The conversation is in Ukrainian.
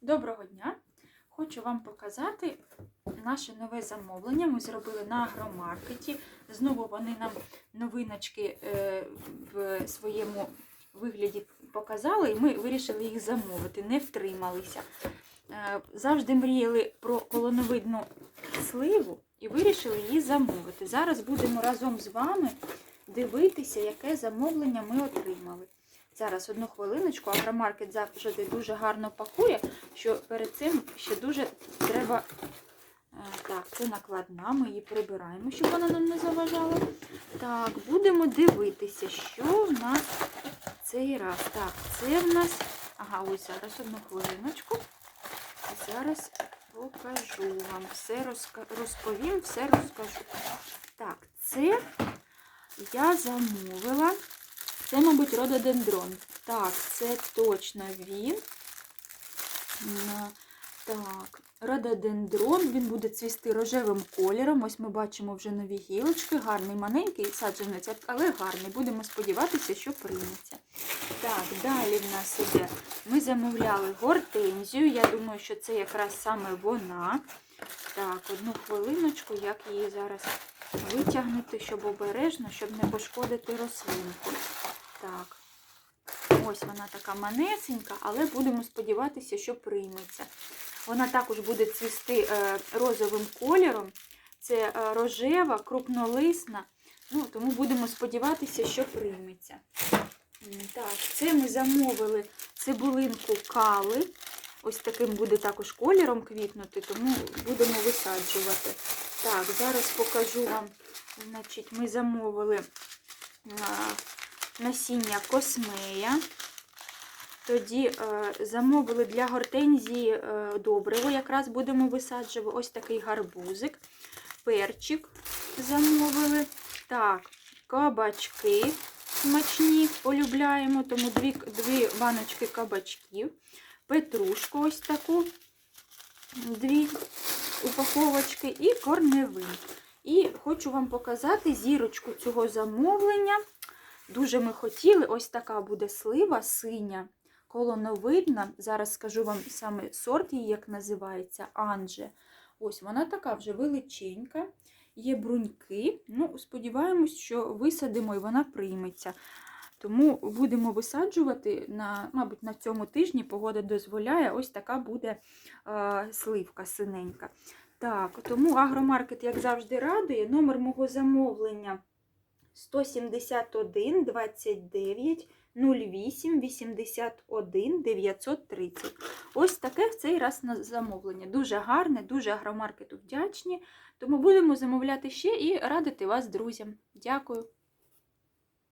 Доброго дня! Хочу вам показати наше нове замовлення. Ми зробили на агромаркеті. Знову вони нам новиночки е, в своєму вигляді показали, і ми вирішили їх замовити, не втрималися. Е, Завжди мріяли про колоновидну сливу і вирішили її замовити. Зараз будемо разом з вами дивитися, яке замовлення ми отримали. Зараз одну хвилиночку, агромаркет завжди дуже гарно пакує, що перед цим ще дуже треба. Е, Так, це накладна, ми її прибираємо, щоб вона нам не заважала. Так, будемо дивитися, що в нас цей раз. Так, це в нас. Ага, ось зараз одну хвилиночку. Зараз покажу вам. Все розка... розповім, все розкажу. Так, це я замовила. Це, мабуть, рододендрон. Так, це точно він. Так, рододендрон, він буде цвісти рожевим кольором. Ось ми бачимо вже нові гілочки. Гарний, маленький саджанець, але гарний. Будемо сподіватися, що прийметься. Так, далі в нас іде. Ми замовляли гортензію. Я думаю, що це якраз саме вона. Так, одну хвилиночку, як її зараз витягнути, щоб обережно, щоб не пошкодити рослинку. Так, ось вона така манесенька, але будемо сподіватися, що прийметься. Вона також буде цвісти е, розовим кольором. Це е, рожева, крупнолисна. Ну, тому будемо сподіватися, що прийметься. Так, це ми замовили цибулинку кали. Ось таким буде також кольором квітнути, тому будемо висаджувати. Так, зараз покажу вам. Значить, ми замовили насіння космея. Тоді е, замовили для гортензії е, добриво, якраз будемо висаджувати. Ось такий гарбузик, перчик замовили. Так, кабачки смачні, полюбляємо, тому дві, дві баночки кабачків, петрушку ось таку, дві упаковочки і корневин. І хочу вам показати зірочку цього замовлення. Дуже ми хотіли, ось така буде слива синя, колоновидна. Зараз скажу вам саме сорт її, як називається, Анже. Ось вона така вже величенька, є бруньки. Ну, Сподіваємось, що висадимо і вона прийметься. Тому будемо висаджувати, на, мабуть, на цьому тижні погода дозволяє, ось така буде е, сливка синенька. Так, тому агромаркет, як завжди, радує. Номер мого замовлення 171 29 08 81 930. Ось таке в цей раз на замовлення. Дуже гарне, дуже агромаркету вдячні. Тому будемо замовляти ще і радити вас друзям. Дякую.